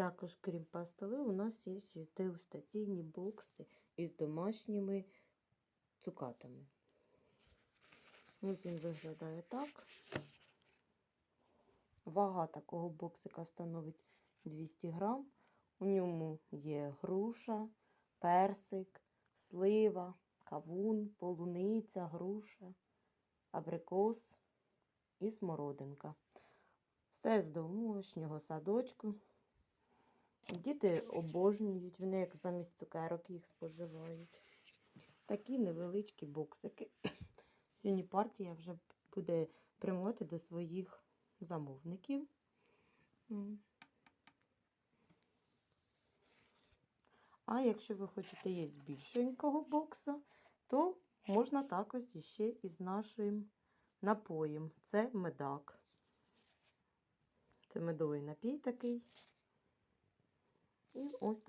Також, крім пастили, у нас є ще дегустаційні бокси із домашніми цукатами. Ось він виглядає так. Вага такого боксика становить 200 грам. У ньому є груша, персик, слива, кавун, полуниця, груша, абрикос і смородинка. Все з домашнього садочку. Діти обожнюють, вони як замість цукерок їх споживають. Такі невеличкі боксики. Сьогодні партія вже буде прямувати до своїх замовників. А якщо ви хочете є більшенького бокса, то можна також іще із нашим напоєм. Це медак. Це медовий напій такий. І ось там.